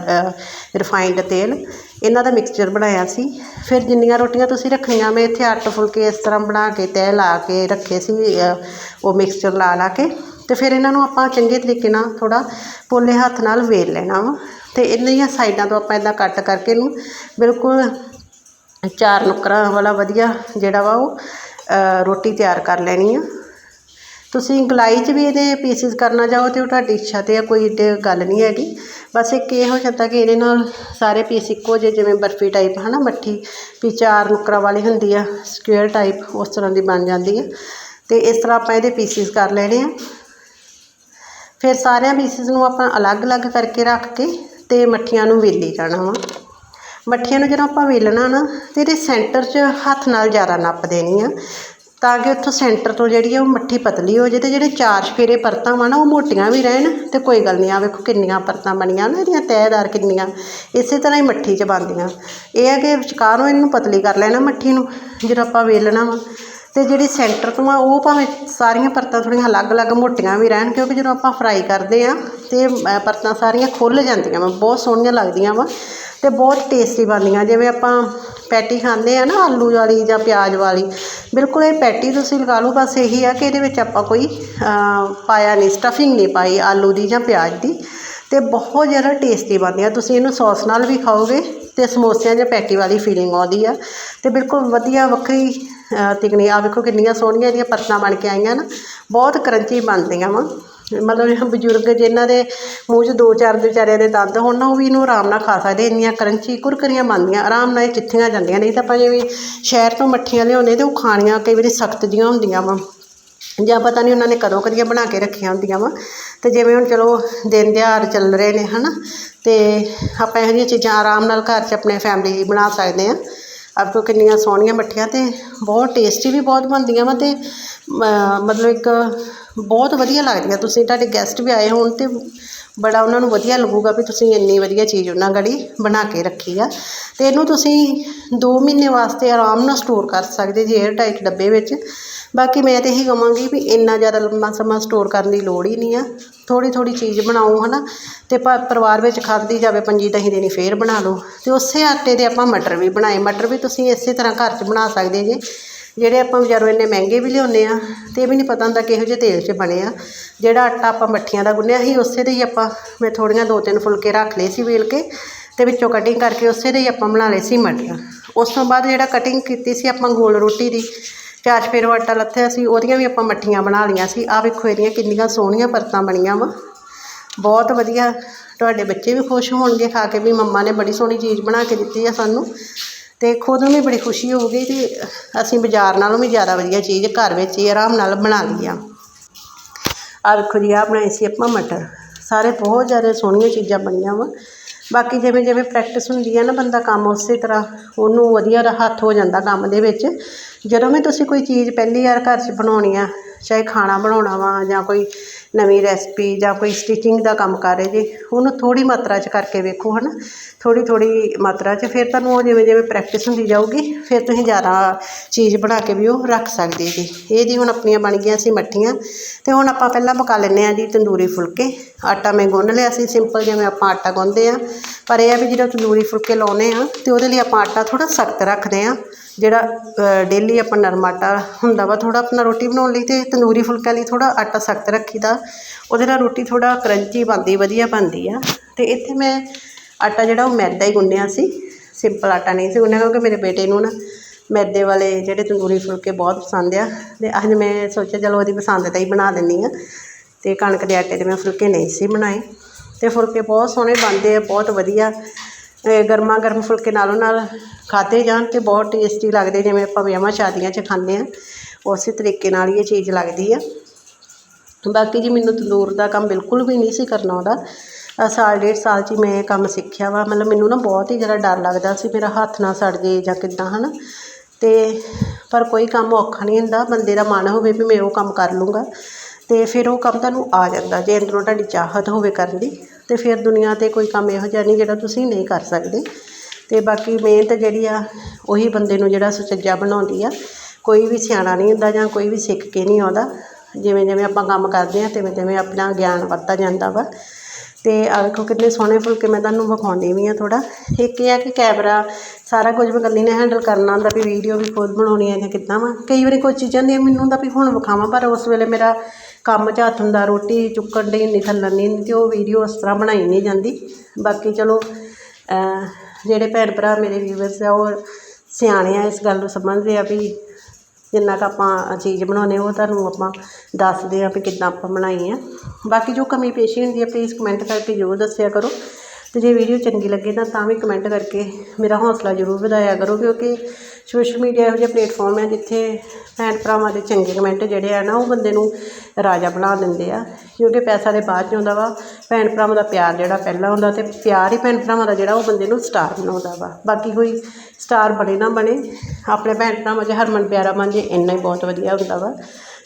[SPEAKER 1] ਰਿਫਾਈਂਡ ਤੇਲ। ਇਹਨਾਂ ਦਾ ਮਿਕਸਚਰ ਬਣਾਇਆ ਸੀ। ਫਿਰ ਜਿੰਨੀਆਂ ਰੋਟੀਆਂ ਤੁਸੀਂ ਰੱਖਣੀਆਂ ਮੈਂ ਇੱਥੇ ਅੱਠ ਫੁਲਕੇ ਇਸ ਤਰ੍ਹਾਂ ਬਣਾ ਕੇ, ਤਹਿ ਲਾ ਕੇ ਰੱਖੇ ਸੀ ਉਹ ਮਿਕਸਚਰ ਲਾ ਲਾ ਕੇ। ਅਤੇ ਫਿਰ ਇਹਨਾਂ ਨੂੰ ਆਪਾਂ ਚੰਗੇ ਤਰੀਕੇ ਨਾਲ ਥੋੜ੍ਹਾ ਪੋਲੇ ਹੱਥ ਨਾਲ ਵੇਲ ਲੈਣਾ ਵਾ। ਅਤੇ ਇਹਨਾਂ ਦੀਆਂ ਸਾਈਡਾਂ ਤੋਂ ਆਪਾਂ ਇੱਦਾਂ ਕੱਟ ਕਰਕੇ ਇਹਨੂੰ ਬਿਲਕੁਲ ਚਾਰ ਨੁੱਕਰਾਂ ਵਾਲਾ ਵਧੀਆ ਜਿਹੜਾ ਵਾ ਉਹ ਰੋਟੀ ਤਿਆਰ ਕਰ ਲੈਣੀ ਆ। ਤੁਸੀਂ ਗਲਾਈ 'ਚ ਵੀ ਇਹਦੇ ਪੀਸਿਸ ਕਰਨਾ ਚਾਹੋ ਤੇ ਉਹ ਤੁਹਾਡੀ ਇੱਛਾ ਤੇ ਆ, ਕੋਈ ਏਡੇ ਗੱਲ ਨਹੀਂ ਹੈਗੀ। ਬਸ ਇੱਕ ਇਹ ਹੋ ਜਾਂਦਾ ਕਿ ਇਹਦੇ ਨਾਲ ਸਾਰੇ ਪੀਸ ਇੱਕੋ ਜਿਹੇ, ਜਿਵੇਂ ਬਰਫੀ ਟਾਈਪ ਹੈ ਨਾ ਮੱਠੀ, ਵੀ ਚਾਰ ਨੁੱਕਰਾਂ ਵਾਲੀ ਹੁੰਦੀ ਆ ਸਕੁਅਰ ਟਾਈਪ ਉਸ ਤਰ੍ਹਾਂ ਦੀ ਬਣ ਜਾਂਦੀ ਆ। ਅਤੇ ਇਸ ਤਰ੍ਹਾਂ ਆਪਾਂ ਇਹਦੇ ਪੀਸਿਸ ਕਰ ਲੈਣੇ ਆ। ਫਿਰ ਸਾਰਿਆਂ ਪੀਸਿਸ ਨੂੰ ਆਪਾਂ ਅਲੱਗ-ਅਲੱਗ ਕਰਕੇ ਰੱਖ ਕੇ ਤੇ ਮੱਠੀਆਂ ਨੂੰ ਵੇਲੀ ਜਾਣਾ ਵਾ। ਮੱਠੀਆਂ ਨੂੰ ਜਦੋਂ ਆਪਾਂ ਵੇਲਣਾ ਨਾ, ਤੇ ਇਹਦੇ ਸੈਂਟਰ 'ਚ ਹੱਥ ਨਾਲ ਜ਼ਿਆਦਾ ਨੱਪ ਦੇਣੀ ਆ। ਤਾਂ ਕਿ ਉੱਥੋਂ ਸੈਂਟਰ ਤੋਂ ਜਿਹੜੀ ਆ ਉਹ ਮੱਠੀ ਪਤਲੀ ਹੋ ਜੇ ਤੇ ਜਿਹੜੇ ਚਾਰ ਚਫੇਰੇ ਪਰਤਾਂ ਵਾ ਨਾ, ਉਹ ਮੋਟੀਆਂ ਵੀ ਰਹਿਣ ਤੇ ਕੋਈ ਗੱਲ ਨਹੀਂ ਆ ਵੇਖੋ ਕਿੰਨੀਆਂ ਪਰਤਾਂ ਬਣੀਆਂ ਨਾ, ਇਹਦੀਆਂ ਤਹਿਦਾਰ ਕਿੰਨੀਆਂ, ਇਸੇ ਤਰ੍ਹਾਂ ਹੀ ਮੱਠੀ 'ਚ ਬਣਦੀਆਂ ਇਹ ਹੈ ਕਿ ਵਿਚਕਾਰੋਂ ਇਹਨੂੰ ਪਤਲੀ ਕਰ ਲੈਣਾ ਮੱਠੀ ਨੂੰ, ਜਦੋਂ ਆਪਾਂ ਵੇਲਣਾ ਵਾ। ਤੇ ਜਿਹੜੀ ਸੈਂਟਰ ਤੋਂ ਆ, ਉਹ ਭਾਵੇਂ ਸਾਰੀਆਂ ਪਰਤਾਂ ਥੋੜ੍ਹੀਆਂ ਅਲੱਗ-ਅਲੱਗ ਮੋਟੀਆਂ ਵੀ ਰਹਿਣ, ਕਿਉਂਕਿ ਜਦੋਂ ਆਪਾਂ ਫਰਾਈ ਕਰਦੇ ਆ, ਤੇ ਪਰਤਾਂ ਸਾਰੀਆਂ ਖੁੱਲ ਜਾਂਦੀਆਂ ਵਾ, ਬਹੁਤ ਸੋਹਣੀਆਂ ਲੱਗਦੀਆਂ ਵਾ ਤੇ ਬਹੁਤ ਟੇਸਟੀ ਬਣਦੀਆਂ। ਜਿਵੇਂ ਆਪਾਂ ਪੈਟੀ ਖਾਂਦੇ ਆ ਨਾ ਆਲੂ ਵਾਲੀ ਜਾਂ ਪਿਆਜ਼ ਵਾਲੀ। ਬਿਲਕੁਲ ਇਹ ਪੈਟੀ ਤੁਸੀਂ ਲਗਾ ਲਓ ਬਸ ਇਹੀ ਆ ਕਿ ਇਹਦੇ ਵਿੱਚ ਆਪਾਂ ਕੋਈ ਪਾਇਆ ਨਹੀਂ ਸਟਫਿੰਗ ਨਹੀਂ ਪਾਈ ਆਲੂ ਦੀ ਜਾਂ ਪਿਆਜ਼ ਦੀ। ਤੇ ਬਹੁਤ ਜ਼ਿਆਦਾ ਟੇਸਟੀ ਬਣਦੀ ਆ। ਤੁਸੀਂ ਇਹਨੂੰ ਸੌਸ ਨਾਲ ਵੀ ਖਾਓਗੇ ਤੇ ਸਮੋਸਿਆਂ ਜਾਂ ਪੈਟੀ ਵਾਲੀ ਫੀਲਿੰਗ ਆਉਂਦੀ ਆ। ਤੇ ਬਿਲਕੁਲ ਵਧੀਆ ਵੱਖਰੀ ਅ, ਤਿਕਨੀ ਆ ਵੇਖੋ ਕਿੰਨੀਆਂ ਸੋਹਣੀਆਂ ਇਹਦੀਆਂ ਪਰਤਾਂ ਬਣ ਕੇ ਆਈਆਂ ਨਾ। ਬਹੁਤ ਕਰੰਚੀ ਬਣਦੀਆਂ ਵਾ। ਮਤਲਬ ਇਹ ਬਜ਼ੁਰਗ ਜਿਹਨਾਂ ਦੇ ਮੂੰਹ 'ਚ ਦੋ ਚਾਰ ਵਿਚਾਰਿਆਂ ਦੇ ਦੰਦ ਹੋਣ ਨਾ, ਉਹ ਵੀ ਇਹਨੂੰ ਆਰਾਮ ਨਾਲ ਖਾ ਸਕਦੇ ਇੰਨੀਆਂ ਕਰੰਚੀ ਕੁਰਕਰੀਆਂ ਬਣਦੀਆਂ, ਆਰਾਮ ਨਾਲ ਇਹ ਚਿੱਥੀਆਂ ਜਾਂਦੀਆਂ। ਨਹੀਂ ਤਾਂ ਆਪਾਂ ਜਿਵੇਂ ਸ਼ਹਿਰ ਤੋਂ ਮੱਠੀਆਂ ਲਿਆਉਂਦੇ, ਤੇ ਉਹ ਖਾਣੀਆਂ ਕਈ ਵਾਰੀ ਸਖਤ ਜੀਆਂ ਹੁੰਦੀਆਂ ਵਾ। ਜਾਂ ਪਤਾ ਨਹੀਂ ਉਹਨਾਂ ਨੇ ਕਦੋਂ ਕਦੀਆਂ ਬਣਾ ਕੇ ਰੱਖੀਆਂ ਹੁੰਦੀਆਂ ਵਾ। ਤੇ ਜਿਵੇਂ ਹੁਣ ਚਲੋ ਦਿਨ ਤਿਉਹਾਰ ਚੱਲ ਰਹੇ ਨੇ, ਹਨਾ? ਤੇ ਆਪਾਂ ਇਹੋ ਜਿਹੀਆਂ ਚੀਜ਼ਾਂ ਆਰਾਮ ਨਾਲ ਘਰ 'ਚ ਆਪਣੇ ਫੈਮਿਲੀ ਬਣਾ ਸਕਦੇ ਆ। ਆਪ ਕਿੰਨੀਆਂ ਸੋਹਣੀਆਂ ਮੱਠੀਆਂ ਤੇ ਬਹੁਤ ਟੇਸਟੀ ਵੀ ਬਹੁਤ ਬਣਦੀਆਂ ਵਾ ਤੇ ਮਤਲਬ ਇੱਕ ਬਹੁਤ ਵਧੀਆ ਲੱਗਦੀਆਂ। ਤੁਸੀਂ ਤੁਹਾਡੇ ਗੈਸਟ ਵੀ ਆਏ ਹੋਣ ਅਤੇ ਬੜਾ ਉਹਨਾਂ ਨੂੰ ਵਧੀਆ ਲੱਗੂਗਾ ਵੀ ਤੁਸੀਂ ਇੰਨੀ ਵਧੀਆ ਚੀਜ਼ ਉਹਨਾਂ ਗੜੀ ਬਣਾ ਕੇ ਰੱਖੀ ਆ। ਅਤੇ ਇਹਨੂੰ ਤੁਸੀਂ ਦੋ ਮਹੀਨੇ ਵਾਸਤੇ ਆਰਾਮ ਨਾਲ ਸਟੋਰ ਕਰ ਸਕਦੇ ਜੀ 에ਅਰ ਟਾਈਟ ਡੱਬੇ ਵਿੱਚ। ਬਾਕੀ ਮੈਂ ਤਾਂ ਇਹੀ ਕਹਾਂਗੀ ਵੀ ਇੰਨਾ ਜ਼ਿਆਦਾ ਲੰਮਾ ਸਮਾਂ ਸਟੋਰ ਕਰਨ ਦੀ ਲੋੜ ਹੀ ਨਹੀਂ ਆ। ਥੋੜ੍ਹੀ ਥੋੜ੍ਹੀ ਚੀਜ਼ ਬਣਾਓ ਹਨਾ। ਤੇ ਪ- ਪਰਿਵਾਰ ਵਿੱਚ ਖਾਧੀ ਜਾਵੇ ਪੰਜੀ ਦਹੀਂ ਦਿਨੀ ਫੇਰ ਬਣਾ ਲਓ। ਅਤੇ ਉਸੇ ਆਟੇ ਦੇ ਆਪਾਂ ਮਟਰ ਵੀ ਬਣਾਏ। ਮਟਰ ਵੀ ਤੁਸੀਂ ਇਸੇ ਤਰ੍ਹਾਂ ਘਰ 'ਚ ਬਣਾ ਸਕਦੇ ਜੇ। ਜਿਹੜੇ ਆਪਾਂ ਬਜ਼ਾਰੋਂ ਇੰਨੇ ਮਹਿੰਗੇ ਵੀ ਲਿਆਉਂਦੇ ਆ, ਤੇ ਇਹ ਵੀ ਨਹੀਂ ਪਤਾ ਹੁੰਦਾ ਕਿਹੋ ਜਿਹੇ ਤੇਲ 'ਚ ਬਣੇ ਆ। ਜਿਹੜਾ ਆਟਾ ਆਪਾਂ ਮੱਠੀਆਂ ਦਾ ਗੁੰਨਿਆ ਸੀ, ਉਸੇ ਦੇ ਹੀ ਆਪਾਂ ਮੈਂ ਥੋੜੀਆਂ ਦੋ ਤਿੰਨ ਫੁਲਕੇ ਰੱਖ ਲਏ ਸੀ ਵੇਲ ਕੇ, ਤੇ ਵਿੱਚੋਂ ਕਟਿੰਗ ਕਰਕੇ ਉਸੇ ਦੇ ਹੀ ਆਪਾਂ ਬਣਾ ਲਏ ਸੀ ਮਟਰ। ਉਸ ਤੋਂ ਬਾਅਦ ਜਿਹੜਾ ਕਟਿੰਗ ਕੀਤੀ ਸੀ ਆਪਾਂ ਗੋਲ ਰੋਟੀ ਦੀ ਚਾਰ ਫੇਰੋ ਆਟਾ ਲੱਥਿਆ ਸੀ, ਉਹਦੀਆਂ ਵੀ ਆਪਾਂ ਮੱਠੀਆਂ ਬਣਾ ਲਈਆਂ ਸੀ। ਆਹ ਵੇਖੋ ਇਹਦੀਆਂ ਕਿੰਨੀਆਂ ਸੋਹਣੀਆਂ ਪਰਤਾਂ ਬਣੀਆਂ ਵਾ। ਬਹੁਤ ਵਧੀਆ, ਤੁਹਾਡੇ ਬੱਚੇ ਵੀ ਖੁਸ਼ ਹੋਣਗੇ, ਖਾ ਕੇ ਵੀ ਮੰਮਾ ਨੇ ਬੜੀ ਸੋਹਣੀ ਚੀਜ਼ ਬਣਾ ਕੇ ਦਿੱਤੀ ਆ ਸਾਨੂੰ। ਅਤੇ ਖੁਦ ਨੂੰ ਵੀ ਬੜੀ ਖੁਸ਼ੀ ਹੋਊਗੀ ਕਿ ਅਸੀਂ ਬਾਜ਼ਾਰ ਨਾਲੋਂ ਵੀ ਜ਼ਿਆਦਾ ਵਧੀਆ ਚੀਜ਼ ਘਰ ਵਿੱਚ ਹੀ ਆਰਾਮ ਨਾਲ ਬਣਾ ਲਈ ਆ ਆਹ ਵੇਖੋ ਜੀ, ਆਹ ਬਣਾਏ ਸੀ ਆਪਾਂ ਮਟਰ। ਸਾਰੇ ਬਹੁਤ ਜ਼ਿਆਦਾ ਸੋਹਣੀਆਂ ਚੀਜ਼ਾਂ ਬਣੀਆਂ ਵਾ। ਬਾਕੀ ਜਿਵੇਂ ਜਿਵੇਂ ਪ੍ਰੈਕਟਿਸ ਹੁੰਦੀ ਹੈ ਨਾ ਬੰਦਾ ਕੰਮ ਉਸੇ ਤਰ੍ਹਾਂ, ਉਹਨੂੰ ਵਧੀਆ ਦਾ ਹੱਥ ਹੋ ਜਾਂਦਾ ਕੰਮ ਦੇ ਵਿੱਚ। ਜਦੋਂ ਵੀ ਤੁਸੀਂ ਕੋਈ ਚੀਜ਼ ਪਹਿਲੀ ਵਾਰ ਘਰ 'ਚ ਬਣਾਉਣੀ ਆ, ਚਾਹੇ ਖਾਣਾ ਬਣਾਉਣਾ ਵਾ ਜਾਂ ਕੋਈ ਨਵੀਂ ਰੈਸਪੀ ਜਾਂ ਕੋਈ ਸਟਿਚਿੰਗ ਦਾ ਕੰਮ ਕਰ ਰਹੇ ਜੀ, ਉਹਨੂੰ ਥੋੜ੍ਹੀ ਮਾਤਰਾ 'ਚ ਕਰਕੇ ਵੇਖੋ ਹੈ ਨਾ ਥੋੜ੍ਹੀ ਥੋੜ੍ਹੀ ਮਾਤਰਾ 'ਚ, ਫਿਰ ਤੁਹਾਨੂੰ ਉਹ ਜਿਵੇਂ ਜਿਵੇਂ ਪ੍ਰੈਕਟਿਸ ਹੁੰਦੀ ਜਾਊਗੀ, ਫਿਰ ਤੁਸੀਂ ਜ਼ਿਆਦਾ ਚੀਜ਼ ਬਣਾ ਕੇ ਵੀ ਉਹ ਰੱਖ ਸਕਦੇ ਜੀ। ਇਹ ਜੀ ਹੁਣ ਆਪਣੀਆਂ ਬਣ ਗਈਆਂ ਸੀ ਮੱਠੀਆਂ ਅਤੇ ਹੁਣ ਆਪਾਂ ਪਹਿਲਾਂ ਪਕਾ ਲੈਂਦੇ ਹਾਂ ਜੀ ਤੰਦੂਰੀ ਫੁਲਕੇ। ਆਟਾ ਮੈਂ ਗੁੰਨ ਲਿਆ ਸੀ ਸਿੰਪਲ ਜਿਵੇਂ ਆਪਾਂ ਆਟਾ ਗੁੰਨਦੇ ਆ ਪਰ ਇਹ ਆ ਵੀ ਜਦੋਂ ਤੰਦੂਰੀ ਫੁਲਕੇ ਲਾਉਨੇ ਆ, ਤੇ ਉਹਦੇ ਲਈ ਆਪਾਂ ਆਟਾ ਥੋੜਾ ਸਖਤ ਰੱਖਦੇ ਆ ਜਿਹੜਾ ਡੇਲੀ ਆਪਾਂ ਨਰਮ ਆਟਾ ਹੁੰਦਾ ਵਾ, ਥੋੜ੍ਹਾ ਆਪਣਾ ਰੋਟੀ ਬਣਾਉਣ ਲਈ ਅਤੇ ਤੰਦੂਰੀ ਫੁਲਕਿਆਂ ਲਈ ਥੋੜ੍ਹਾ ਆਟਾ ਸਖਤ ਰੱਖੀਦਾ। ਉਹਦੇ ਨਾਲ ਰੋਟੀ ਥੋੜ੍ਹਾ ਕਰੰਚੀ ਬਣਦੀ, ਵਧੀਆ ਬਣਦੀ ਆ। ਅਤੇ ਇੱਥੇ ਮੈਂ ਆਟਾ ਜਿਹੜਾ ਉਹ ਮੈਦਾ ਹੀ ਗੁੰਨਿਆ ਸੀ ਸਿੰਪਲ ਆਟਾ ਨਹੀਂ ਸੀ ਗੁੰਨਿਆ, ਕਿਉਂਕਿ ਮੇਰੇ ਬੇਟੇ ਨੂੰ ਨਾ ਮੈਦੇ ਵਾਲੇ ਜਿਹੜੇ ਤੰਦੂਰੀ ਫੁਲਕੇ ਬਹੁਤ ਪਸੰਦ ਆ। ਅਤੇ ਅੱਜ ਮੈਂ ਸੋਚਿਆ ਚਲੋ ਉਹਦੀ ਪਸੰਦ ਤਾਂ ਹੀ ਬਣਾ ਦਿੰਦੀ ਆ। ਅਤੇ ਕਣਕ ਦੇ ਆਟੇ ਦੇ ਮੈਂ ਫੁਲਕੇ ਨਹੀਂ ਸੀ ਬਣਾਏ। ਅਤੇ ਫੁਲਕੇ ਬਹੁਤ ਸੋਹਣੇ ਬਣਦੇ ਆ, ਬਹੁਤ ਵਧੀਆ। ਗਰਮਾ ਗਰਮ ਫੁਲਕੇ ਨਾਲੋਂ ਨਾਲ ਖਾਧੇ ਜਾਣ ਅਤੇ ਬਹੁਤ ਟੇਸਟੀ ਲੱਗਦੇ ਜਿਵੇਂ ਆਪਾਂ ਵਿਆਹਾਂ ਸ਼ਾਦੀਆਂ 'ਚ ਖਾਂਦੇ ਹਾਂ ਉਸੇ ਤਰੀਕੇ ਨਾਲ ਹੀ ਇਹ ਚੀਜ਼ ਲੱਗਦੀ ਆ। ਬਾਕੀ ਜੀ ਮੈਨੂੰ ਤੰਦੂਰ ਦਾ ਕੰਮ ਬਿਲਕੁਲ ਵੀ ਨਹੀਂ ਸੀ ਕਰਨਾ ਆਉਂਦਾ। ਸਾਲ ਡੇਢ ਸਾਲ 'ਚ ਹੀ ਮੈਂ ਇਹ ਕੰਮ ਸਿੱਖਿਆ ਵਾ। ਮਤਲਬ ਮੈਨੂੰ ਨਾ ਬਹੁਤ ਹੀ ਜ਼ਿਆਦਾ ਡਰ ਲੱਗਦਾ ਸੀ, ਮੇਰਾ ਹੱਥ ਨਾ ਸੜ ਜੇ ਜਾਂ ਕਿੱਦਾਂ ਹੈ ਨਾ ਤੇ ਪਰ ਕੋਈ ਕੰਮ ਔਖਾ ਨਹੀਂ ਹੁੰਦਾ। ਬੰਦੇ ਦਾ ਮਨ ਹੋਵੇ ਵੀ ਮੈਂ ਉਹ ਕੰਮ ਕਰ ਲੂੰਗਾ। ਅਤੇ ਫਿਰ ਉਹ ਕੰਮ ਤੁਹਾਨੂੰ ਆ ਜਾਂਦਾ, ਜੇ ਅੰਦਰੋਂ ਤੁਹਾਡੀ ਚਾਹਤ ਹੋਵੇ ਕਰਨ ਦੀ। ਅਤੇ ਫਿਰ ਦੁਨੀਆ 'ਤੇ ਕੋਈ ਕੰਮ ਇਹੋ ਜਿਹਾ ਨਹੀਂ ਜਿਹੜਾ ਤੁਸੀਂ ਨਹੀਂ ਕਰ ਸਕਦੇ। ਅਤੇ ਬਾਕੀ ਮਿਹਨਤ ਜਿਹੜੀ ਆ, ਉਹੀ ਬੰਦੇ ਨੂੰ ਜਿਹੜਾ ਸੁਚੱਜਾ ਬਣਾਉਂਦੀ ਆ। ਕੋਈ ਵੀ ਸਿਆਣਾ ਨਹੀਂ ਹੁੰਦਾ ਜਾਂ ਕੋਈ ਵੀ ਸਿੱਖ ਕੇ ਨਹੀਂ ਆਉਂਦਾ। ਜਿਵੇਂ ਜਿਵੇਂ ਆਪਾਂ ਕੰਮ ਕਰਦੇ ਹਾਂ ਤਿਵੇਂ ਤਿਵੇਂ ਆਪਣਾ ਗਿਆਨ ਵੱਧਦਾ ਜਾਂਦਾ ਵਾ। ਅਤੇ ਆ ਵੇਖੋ ਕਿੰਨੇ ਸੋਹਣੇ ਫੁਲਕੇ ਮੈਂ ਤੁਹਾਨੂੰ ਵਿਖਾਉਂਦੀ ਵੀ ਆ ਥੋੜ੍ਹਾ। ਇੱਕ ਇਹ ਆ ਕਿ ਕੈਮਰਾ, ਸਾਰਾ ਕੁਝ ਮੈਂ ਇਕੱਲੀ ਨੇ ਹੈਂਡਲ ਕਰਨਾ ਹੁੰਦਾ ਵੀ ਵੀਡੀਓ ਵੀ ਖੁਦ ਬਣਾਉਣੀ ਹੈ ਜਾਂ ਕਿੱਦਾਂ ਵਾ। ਕਈ ਵਾਰੀ ਕੋਈ ਚੀਜ਼ਾਂ ਦੀਆਂ ਮੈਨੂੰ ਹੁੰਦਾ ਵੀ ਹੁਣ ਵਿਖਾਵਾਂ, ਪਰ ਉਸ ਵੇਲੇ ਮੇਰਾ ਕੰਮ 'ਚ ਹੱਥ ਹੁੰਦਾ, ਰੋਟੀ ਚੁੱਕਣ ਦੀ ਨਹੀਂ ਥੱਲਣ ਨਹੀਂ ਅਤੇ ਉਹ ਵੀਡੀਓ ਉਸ ਤਰ੍ਹਾਂ ਬਣਾਈ ਨਹੀਂ ਜਾਂਦੀ। ਬਾਕੀ ਚਲੋ ਜਿਹੜੇ ਭੈਣ ਭਰਾ ਮੇਰੇ ਵੀਵਰਸ ਆ, ਉਹ ਸਿਆਣੇ ਆ, ਇਸ ਗੱਲ ਨੂੰ ਸਮਝਦੇ ਆ ਵੀ ਜਿੰਨਾ ਕੁ ਆਪਾਂ ਚੀਜ਼ ਬਣਾਉਂਦੇ ਉਹ ਤੁਹਾਨੂੰ ਆਪਾਂ ਦੱਸਦੇ ਆ ਵੀ ਕਿੱਦਾਂ ਆਪਾਂ ਬਣਾਈ ਆ। ਬਾਕੀ ਜੋ ਕਮੀ ਪੇਸ਼ੀ ਹੁੰਦੀ ਹੈ ਪਲੀਜ਼ ਕਮੈਂਟ ਕਰਕੇ ਜ਼ਰੂਰ ਦੱਸਿਆ ਕਰੋ। ਤੇ ਜੇ ਵੀਡੀਓ ਚੰਗੀ ਲੱਗੇ ਤਾਂ ਤਾਂ ਵੀ ਕਮੈਂਟ ਕਰਕੇ ਮੇਰਾ ਹੌਸਲਾ ਜ਼ਰੂਰ ਵਧਾਇਆ ਕਰੋ, ਕਿਉਂਕਿ ਸੋਸ਼ਲ ਮੀਡੀਆ ਇਹੋ ਜਿਹਾ ਪਲੇਟਫਾਰਮ ਹੈ ਜਿੱਥੇ ਭੈਣ ਭਰਾਵਾਂ ਦੇ ਚੰਗੇ ਕਮੈਂਟ ਜਿਹੜੇ ਆ ਨਾ, ਉਹ ਬੰਦੇ ਨੂੰ ਰਾਜਾ ਬਣਾ ਦਿੰਦੇ ਆ, ਕਿਉਂਕਿ ਪੈਸਾ ਦੇ ਬਾਅਦ 'ਚ ਆਉਂਦਾ ਵਾ, ਭੈਣ ਭਰਾਵਾਂ ਦਾ ਪਿਆਰ ਜਿਹੜਾ ਪਹਿਲਾਂ ਹੁੰਦਾ ਤੇ ਪਿਆਰ ਹੀ ਭੈਣ ਭਰਾਵਾਂ ਦਾ ਜਿਹੜਾ ਉਹ ਬੰਦੇ ਨੂੰ ਸਟਾਰ ਬਣਾਉਂਦਾ ਵਾ। ਬਾਕੀ ਕੋਈ ਸਟਾਰ ਬਣੇ ਨਾ ਬਣੇ, ਆਪਣੇ ਭੈਣ ਭਰਾਵਾਂ 'ਚ ਹਰਮਨ ਪਿਆਰਾ ਬਣ ਜੇ, ਇੰਨਾ ਹੀ ਬਹੁਤ ਵਧੀਆ ਹੁੰਦਾ ਵਾ।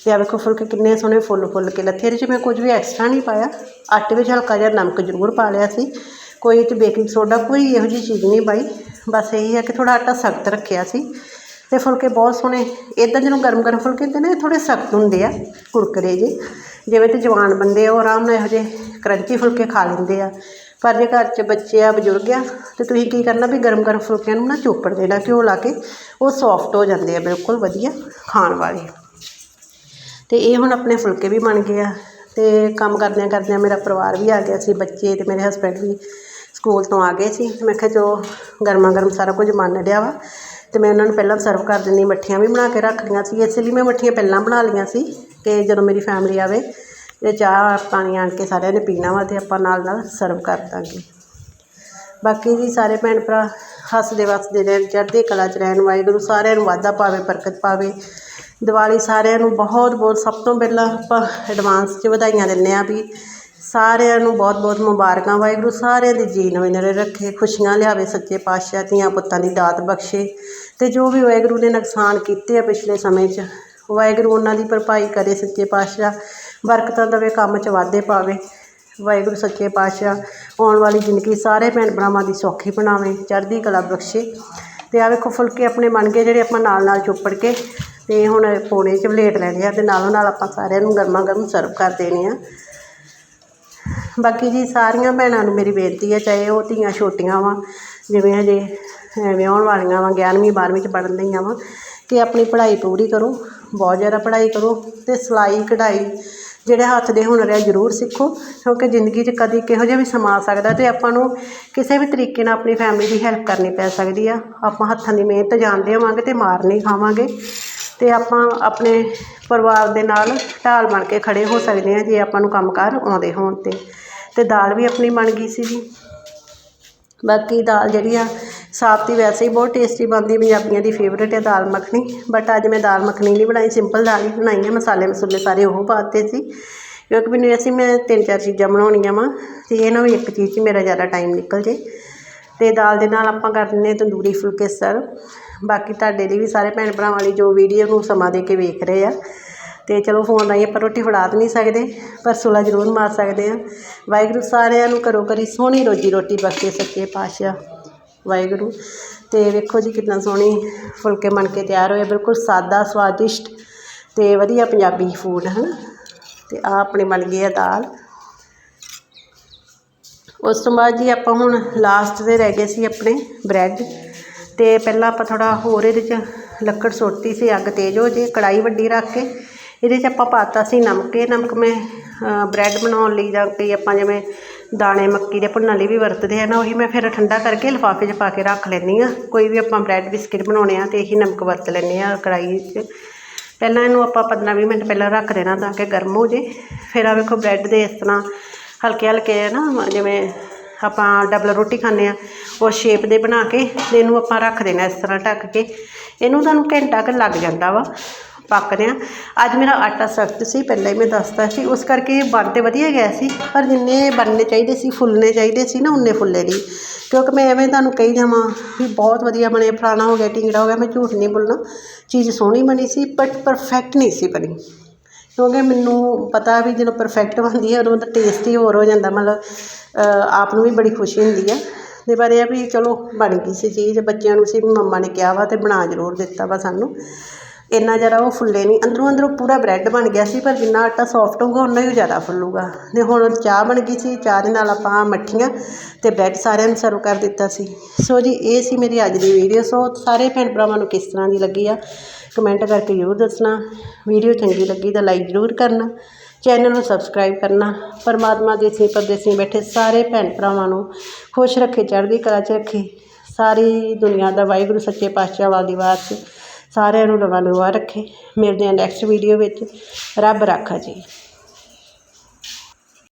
[SPEAKER 1] ਤੇ ਆ ਵੇਖੋ ਫੁਲਕੇ ਕਿੰਨੇ ਸੋਹਣੇ ਫੁੱਲ ਫੁੱਲ ਕੇ ਲੱਥੇ ਇਹਦੇ 'ਚ ਮੈਂ ਕੁਝ ਵੀ ਐਕਸਟਰਾ ਨਹੀਂ ਪਾਇਆ। ਆਟੇ ਵਿੱਚ ਹਲਕਾ ਜਿਹਾ ਨਮਕ ਜ਼ਰੂਰ ਪਾ ਲਿਆ ਸੀ। ਕੋਈ ਇਹ 'ਚ ਬੇਕਿੰਗ ਸੋਡਾ ਕੋਈ ਇਹੋ ਜਿਹੀ ਚੀਜ਼ ਨਹੀਂ ਪਾਈ। ਬਸ ਇਹੀ ਹੈ ਕਿ ਥੋੜਾ ਆਟਾ ਸਖਤ ਰੱਖਿਆ ਸੀ ਤੇ ਫੁਲਕੇ ਬਹੁਤ ਸੋਹਣੇ ਇੱਦਾਂ ਜਦੋਂ ਗਰਮ ਗਰਮ ਫੁਲਕੇ ਹੁੰਦੇ ਨੇ ਇਹ ਥੋੜੇ ਸਖਤ ਹੁੰਦੇ ਆ ਕੁਰਕਰੇ ਜੇ, ਜਿਵੇਂ ਤੇ ਜਵਾਨ ਬੰਦੇ ਆ, ਉਹ ਆਰਾਮ ਨਾਲ ਇਹੋ ਜਿਹੇ ਕਰੰਚੀ ਫੁਲਕੇ ਖਾ ਲੈਂਦੇ ਆ। ਪਰ ਜੇ ਘਰ 'ਚ ਬੱਚੇ ਆ, ਬਜ਼ੁਰਗ ਆ, ਤੇ ਤੁਸੀਂ ਕੀ ਕਰਨਾ ਵੀ ਗਰਮ ਗਰਮ ਫੁਲਕਿਆਂ ਨੂੰ ਨਾ ਚੋਪੜ ਦੇਣਾ, ਘਿਓ ਲਾ ਕੇ, ਉਹ ਸੌਫਟ ਹੋ ਜਾਂਦੇ ਆ, ਬਿਲਕੁਲ ਵਧੀਆ ਖਾਣ ਵਾਲੇ। ਤੇ ਇਹ ਹੁਣ ਆਪਣੇ ਫੁਲਕੇ ਵੀ ਬਣ ਗਏ ਆ, ਤੇ ਕੰਮ ਕਰਦਿਆਂ ਕਰਦਿਆਂ ਮੇਰਾ ਪਰਿਵਾਰ ਵੀ ਆ ਗਿਆ ਸੀ, ਬੱਚੇ ਤੇ ਮੇਰੇ ਹਸਬੈਂਡ ਵੀ। ਸਕੂਲ ਤੋਂ ਆ ਗਏ ਸੀ। ਤੇ ਮੈਂ ਕਿਹਾ ਜੋ ਗਰਮਾ ਗਰਮ ਸਾਰਾ ਕੁਝ ਬਣ ਡਿਆ ਵਾ। ਅਤੇ ਮੈਂ ਉਹਨਾਂ ਨੂੰ ਪਹਿਲਾਂ ਸਰਵ ਕਰ ਦਿੰਦੀ, ਮੱਠੀਆਂ ਵੀ ਬਣਾ ਕੇ ਰੱਖ ਲਈਆਂ ਸੀ। ਇਸ ਲਈ ਮੈਂ ਮੱਠੀਆਂ ਪਹਿਲਾਂ ਬਣਾ ਲਈਆਂ ਸੀ ਕਿ ਜਦੋਂ ਮੇਰੀ ਫੈਮਿਲੀ ਆਵੇ ਅਤੇ ਚਾਹ, ਪਾਣੀ ਆਣ ਕੇ ਸਾਰਿਆਂ ਨੇ ਪੀਣਾ ਵਾ ਅਤੇ ਆਪਾਂ ਨਾਲ ਨਾਲ ਸਰਵ ਕਰ ਦਾਂਗੇ। ਬਾਕੀ ਜੀ ਸਾਰੇ ਭੈਣ ਭਰਾ ਹੱਸਦੇ ਵਸਦੇ ਰਹਿਣ, ਚੜ੍ਹਦੀ ਕਲਾ 'ਚ ਰਹਿਣ, ਵਾਹਿਗੁਰੂ ਸਾਰਿਆਂ ਨੂੰ ਵਾਧਾ ਪਾਵੇ, ਬਰਕਤ ਪਾਵੇ। ਦੀਵਾਲੀ ਸਾਰਿਆਂ ਨੂੰ ਬਹੁਤ ਬਹੁਤ ਸਭ ਤੋਂ ਪਹਿਲਾਂ ਆਪਾਂ ਐਡਵਾਂਸ 'ਚ ਵਧਾਈਆਂ ਦਿੰਦੇ ਹਾਂ ਵੀ ਸਾਰਿਆਂ ਨੂੰ ਬਹੁਤ ਬਹੁਤ ਮੁਬਾਰਕਾਂ ਵਾਹਿਗੁਰੂ, ਸਾਰਿਆਂ ਦੇ ਜੀ ਨਵੇਂ ਨਰੇ ਰੱਖੇ, ਖੁਸ਼ੀਆਂ ਲਿਆਵੇ, ਸੱਚੇ ਪਾਤਸ਼ਾਹ ਧੀਆਂ ਪੁੱਤਾਂ ਦੀ ਦਾਤ ਬਖਸ਼ੇ ਤੇ ਜੋ ਵੀ ਵਾਹਿਗੁਰੂ ਨੇ ਨੁਕਸਾਨ ਕੀਤੇ ਆ ਪਿਛਲੇ ਸਮੇਂ 'ਚ, ਵਾਹਿਗੁਰੂ ਉਹਨਾਂ ਦੀ ਭਰਪਾਈ ਕਰੇ, ਸੱਚੇ ਪਾਤਸ਼ਾਹ ਬਰਕਤਾਂ ਦੇਵੇ, ਕੰਮ 'ਚ ਵਾਧੇ ਪਾਵੇ। ਵਾਹਿਗੁਰੂ, ਸੱਚੇ ਪਾਤਸ਼ਾਹ ਆਉਣ ਵਾਲੀ ਜ਼ਿੰਦਗੀ ਸਾਰੇ ਭੈਣ ਭਰਾਵਾਂ ਦੀ ਸੌਖੀ ਬਣਾਵੇ, ਚੜ੍ਹਦੀ ਕਲਾ ਬਖਸ਼ੇ ਤੇ ਆ ਵੇਖੋ ਫੁਲਕੇ ਆਪਣੇ ਬਣ ਗਏ, ਜਿਹੜੇ ਆਪਾਂ ਨਾਲ ਨਾਲ ਚੋਪੜ ਕੇ ਤੇ ਹੁਣ ਪੌਣੇ 'ਚ ਪਲੇਟ ਲੈਣੇ ਆ ਤੇ ਨਾਲੋਂ ਨਾਲ ਆਪਾਂ ਸਾਰਿਆਂ ਨੂੰ ਗਰਮਾ ਗਰਮ ਸਰਵ ਕਰ ਦੇਣੇ ਆ। ਬਾਕੀ ਜੀ ਸਾਰੀਆਂ ਭੈਣਾਂ ਨੂੰ ਮੇਰੀ ਬੇਨਤੀ ਹੈ, ਚਾਹੇ ਉਹ ਧੀਆਂ ਛੋਟੀਆਂ ਵਾ, ਜਿਵੇਂ ਹਜੇ, ਅਹ ਵਿਆਹੁਣ ਵਾਲੀਆਂ ਵਾ 11ਵੀਂ 12ਵੀਂ ਚ ਪੜ੍ਹਨ ਲਈਆਂ ਵਾ, ਕਿ ਆਪਣੀ ਪੜ੍ਹਾਈ ਪੂਰੀ ਕਰੋ, ਬਹੁਤ ਜ਼ਿਆਦਾ ਪੜ੍ਹਾਈ ਕਰੋ ਅਤੇ ਸਿਲਾਈ, ਕਢਾਈ ਜਿਹੜੇ ਹੱਥ ਦੇ ਹੁਨਰ ਆ, ਜ਼ਰੂਰ ਸਿੱਖੋ, ਕਿਉਂਕਿ ਜ਼ਿੰਦਗੀ 'ਚ ਕਦੀ ਕਿਹੋ ਜਿਹਾ ਵੀ ਸਮਾਂ ਆ ਸਕਦਾ ਅਤੇ ਆਪਾਂ ਨੂੰ ਕਿਸੇ ਵੀ ਤਰੀਕੇ ਨਾਲ ਆਪਣੀ ਫੈਮਿਲੀ ਦੀ ਹੈਲਪ ਕਰਨੀ ਪੈ ਸਕਦੀ ਆ। ਆਪਾਂ ਹੱਥਾਂ ਦੀ ਮਿਹਨਤ ਜਾਣਦੇ ਹੋਵਾਂਗੇ ਅਤੇ ਮਾਰ ਨਹੀਂ ਖਾਵਾਂਗੇ ਅਤੇ ਆਪਾਂ ਆਪਣੇ ਪਰਿਵਾਰ ਦੇ ਨਾਲ ਢਾਲ ਬਣ ਕੇ ਖੜ੍ਹੇ ਹੋ ਸਕਦੇ ਹਾਂ ਜੇ ਆਪਾਂ ਨੂੰ ਕੰਮਕਾਰ ਆਉਂਦੇ ਹੋਣ ਤੇ। ਅਤੇ ਦਾਲ ਵੀ ਆਪਣੀ ਬਣ ਗਈ ਸੀ ਜੀ। ਬਾਕੀ ਦਾਲ ਜਿਹੜੀ ਆ ਸਾਬਤੀ ਵੈਸੇ ਹੀ ਬਹੁਤ ਟੇਸਟੀ ਬਣਦੀ, ਪੰਜਾਬੀਆਂ ਦੀ ਫੇਵਰੇਟ ਹੈ ਦਾਲ ਮੱਖਣੀ ਬਟ ਅੱਜ ਮੈਂ ਦਾਲ ਮੱਖਣੀ ਨਹੀਂ ਬਣਾਈ ਸਿੰਪਲ ਦਾਲ ਹੀ ਬਣਾਈ ਹੈ ਮਸਾਲੇ ਮਸੂਲੇ ਸਾਰੇ ਉਹ ਪਾਤੇ ਸੀ, ਕਿਉਂਕਿ ਮੈਨੂੰ ਅਸੀਂ ਮੈਂ ਤਿੰਨ ਚਾਰ ਚੀਜ਼ਾਂ ਬਣਾਉਣੀਆਂ ਵਾ, ਤੇ ਇਹਨਾਂ ਵੀ ਇੱਕ ਚੀਜ਼ 'ਚ ਮੇਰਾ ਜ਼ਿਆਦਾ ਟਾਈਮ ਨਿਕਲ ਜੇ, ਤੇ ਦਾਲ ਦੇ ਨਾਲ ਆਪਾਂ ਕਰ ਦਿੰਦੇ ਤੰਦੂਰੀ ਫੁਲਕੇ ਸਰ, ਬਾਕੀ ਤੁਹਾਡੇ ਲਈ ਵੀ ਸਾਰੇ ਭੈਣ ਭਰਾਵਾਂ ਲਈ ਜੋ ਵੀਡੀਓ ਨੂੰ ਸਮਾਂ ਦੇ ਕੇ ਵੇਖ ਰਹੇ ਆ ਅਤੇ ਚਲੋ ਫੋਨ ਰਾਹੀਂ ਆਪਾਂ ਰੋਟੀ ਫੜਾ ਤਾਂ ਨਹੀਂ ਸਕਦੇ, ਪਰ ਸੁਲਾ ਜ਼ਰੂਰ ਮਾਰ ਸਕਦੇ ਹਾਂ। ਵਾਹਿਗੁਰੂ ਸਾਰਿਆਂ ਨੂੰ ਘਰੋ ਘਰੀ ਸੋਹਣੀ ਰੋਜੀ ਰੋਟੀ ਬਖਸ਼ੇ ਸੱਚੇ ਪਾਤਸ਼ਾਹ, ਵਾਹਿਗੁਰੂ। ਅਤੇ ਵੇਖੋ ਜੀ ਕਿੰਨਾ ਸੋਹਣੀ ਫੁਲਕੇ ਬਣ ਕੇ ਤਿਆਰ ਹੋਏ ਬਿਲਕੁਲ ਸਾਦਾ, ਸਵਾਦਿਸ਼ਟ ਅਤੇ ਵਧੀਆ ਪੰਜਾਬੀ ਫੂਡ ਹੈ ਨਾ ਅਤੇ ਆਹ ਆਪਣੀ ਬਣ ਗਈ ਆ ਦਾਲ। ਉਸ ਤੋਂ ਬਾਅਦ ਜੀ ਆਪਾਂ ਹੁਣ ਲਾਸਟ ਤੇ ਰਹਿ ਗਏ ਸੀ ਆਪਣੇ ਬ੍ਰੈਡ ਤੇ ਪਹਿਲਾਂ ਆਪਾਂ ਥੋੜਾ ਹੋਰ ਇਹਦੇ 'ਚ ਲੱਕੜ ਸੁੱਟਤੀ ਸੀ, ਅੱਗ ਤੇਜ਼ ਹੋ ਜੇ ਕੜਾਈ ਵੱਡੀ ਰੱਖ ਕੇ ਇਹਦੇ 'ਚ ਆਪਾਂ ਪਾਤਾ ਸੀ ਨਮਕ, ਇਹ ਨਮਕ ਮੈਂ ਬ੍ਰੈਡ ਬਣਾਉਣ ਲਈ ਜਾਂ ਕਈ ਆਪਾਂ ਜਿਵੇਂ ਦਾਣੇ, ਮੱਕੀ ਦੇ ਭੁੰਨਣ ਲਈ ਵੀ ਵਰਤਦੇ ਆ ਨਾ, ਉਹੀ ਮੈਂ ਫਿਰ ਠੰਡਾ ਕਰਕੇ ਲਿਫਾਫੇ 'ਚ ਪਾ ਕੇ ਰੱਖ ਲੈਂਦੀ ਆ। ਕੋਈ ਵੀ ਆਪਾਂ ਬ੍ਰੈਡ ਬਿਸਕਿਟ ਬਣਾਉਣੇ ਆ ਤੇ ਇਹੀ ਨਮਕ ਵਰਤ ਲੈਂਦੇ ਆ ਕੜਾਈ 'ਚ। ਪਹਿਲਾਂ ਇਹਨੂੰ ਆਪਾਂ 15-20 ਮਿੰਟ ਪਹਿਲਾਂ ਰੱਖ ਦੇਣਾ ਤਾਂ ਕਿ ਗਰਮ ਹੋ ਜੇ। ਫਿਰ ਆ ਵੇਖੋ ਬ੍ਰੈਡ ਦੇ ਇਸ ਤਰ੍ਹਾਂ ਹਲਕੇ ਹਲਕੇ ਨਾ, ਜਿਵੇਂ ਆਪਾਂ ਡਬਲ ਰੋਟੀ ਖਾਂਦੇ ਆ, ਉਹ ਸ਼ੇਪ ਦੇ ਬਣਾ ਕੇ ਤੇ ਇਹਨੂੰ ਆਪਾਂ ਰੱਖ ਦੇਣਾ ਇਸ ਤਰ੍ਹਾਂ ਢੱਕ ਕੇ। ਇਹਨੂੰ ਤੁਹਾਨੂੰ ਘੰਟਾ ਕੁ ਲੱਗ ਜਾਂਦਾ ਵਾ। ਪੱਕਦੇ ਆ ਅੱਜ ਮੇਰਾ ਆਟਾ ਸਖਤ ਸੀ, ਪਹਿਲਾਂ ਹੀ ਮੈਂ ਦੱਸਤਾ ਸੀ। ਉਸ ਕਰਕੇ ਬਣ ਤੇ ਵਧੀਆ ਗਿਆ ਸੀ, ਪਰ ਜਿੰਨੇ ਬਣਨੇ ਚਾਹੀਦੇ ਸੀ, ਫੁੱਲਣੇ ਚਾਹੀਦੇ ਸੀ ਨਾ, ਉਨੇ ਫੁੱਲੇ ਨਹੀਂ। ਕਿਉਂਕਿ ਮੈਂ ਐਵੇਂ ਤੁਹਾਨੂੰ ਕਹੀ ਜਾਵਾਂ ਵੀ ਬਹੁਤ ਵਧੀਆ ਬਣੇ, ਫਲਾਣਾ ਹੋ ਗਿਆ, ਟਿੰਗੜਾ ਹੋ ਗਿਆ, ਮੈਂ ਝੂਠ ਨਹੀਂ ਬੋਲਣਾ। ਚੀਜ਼ ਸੋਹਣੀ ਬਣੀ ਸੀ ਬਟ ਪਰਫੈਕਟ ਨਹੀਂ ਸੀ ਬਣੀ। ਕਿਉਂਕਿ ਮੈਨੂੰ ਪਤਾ ਵੀ ਜਦੋਂ ਪਰਫੈਕਟ ਬਣਦੀ ਹੈ, ਉਦੋਂ ਦਾ ਟੇਸਟ ਹੀ ਹੋਰ ਹੋ ਜਾਂਦਾ, ਮਤਲਬ ਆਪ ਨੂੰ ਵੀ ਬੜੀ ਖੁਸ਼ੀ ਹੁੰਦੀ ਹੈ ਤੇ ਪਰ ਇਹ ਆ ਵੀ ਚਲੋ, ਬਣ ਗਈ ਸੀ ਚੀਜ਼, ਬੱਚਿਆਂ ਨੂੰ ਸੀ, ਮੰਮਾ ਨੇ ਕਿਹਾ ਵਾ ਤੇ ਬਣਾ ਜ਼ਰੂਰ ਦਿੱਤਾ ਵਾ ਸਾਨੂੰ। ਇੰਨਾ ਜ਼ਿਆਦਾ ਉਹ ਫੁੱਲੇ ਨਹੀਂ। ਅੰਦਰੋਂ ਅੰਦਰੋਂ ਪੂਰਾ ਬ੍ਰੈਡ ਬਣ ਗਿਆ ਸੀ, ਪਰ ਜਿੰਨਾ ਆਟਾ ਸੌਫਟ ਹੋਊਗਾ ਉਨਾ ਹੀ ਜ਼ਿਆਦਾ ਫੁੱਲੂਗਾ। ਅਤੇ ਹੁਣ ਚਾਹ ਬਣ ਗਈ ਸੀ, ਚਾਹ ਦੇ ਨਾਲ ਆਪਾਂ ਮੱਠੀਆਂ ਅਤੇ ਬ੍ਰੈਡ ਸਾਰਿਆਂ ਨੂੰ ਸਰਵ ਕਰ ਦਿੱਤਾ ਸੀ। ਸੋ ਜੀ, ਇਹ ਸੀ ਮੇਰੀ ਅੱਜ ਦੀ ਵੀਡੀਓ ਸੋ ਸਾਰੇ ਭੈਣ ਭਰਾਵਾਂ ਨੂੰ ਕਿਸ ਤਰ੍ਹਾਂ ਦੀ ਲੱਗੀ ਆ ਕਮੈਂਟ ਕਰਕੇ ਜ਼ਰੂਰ ਦੱਸਣਾ। ਵੀਡੀਓ ਚੰਗੀ ਲੱਗੀ ਤਾਂ ਲਾਈਕ ਜ਼ਰੂਰ ਕਰਨਾ। ਚੈਨਲ ਨੂੰ ਸਬਸਕ੍ਰਾਈਬ ਕਰਨਾ। ਪਰਮਾਤਮਾ ਦੇ ਸੇ ਪਰਦੇਸੀ ਬੈਠੇ ਸਾਰੇ ਭੈਣ ਭਰਾਵਾਂ ਨੂੰ ਖੁਸ਼ ਰੱਖੇ, ਚੜ੍ਹਦੀ ਕਲਾ 'ਚ ਰੱਖੇ। ਸਾਰੀ ਦੁਨੀਆ ਦਾ ਵਾਹਿਗੁਰੂ ਸੱਚੇ ਪਾਤਸ਼ਾਹ ਵਾਲੀ ਵਾਸ ਸਾਰਿਆਂ ਨੂੰ ਲਵਾ ਲਵਾ ਰੱਖੇ। ਮਿਲਦੇ ਹਾਂ ਨੈਕਸਟ ਵੀਡੀਓ ਵਿੱਚ। ਰੱਬ ਰਾਖਾ ਜੀ।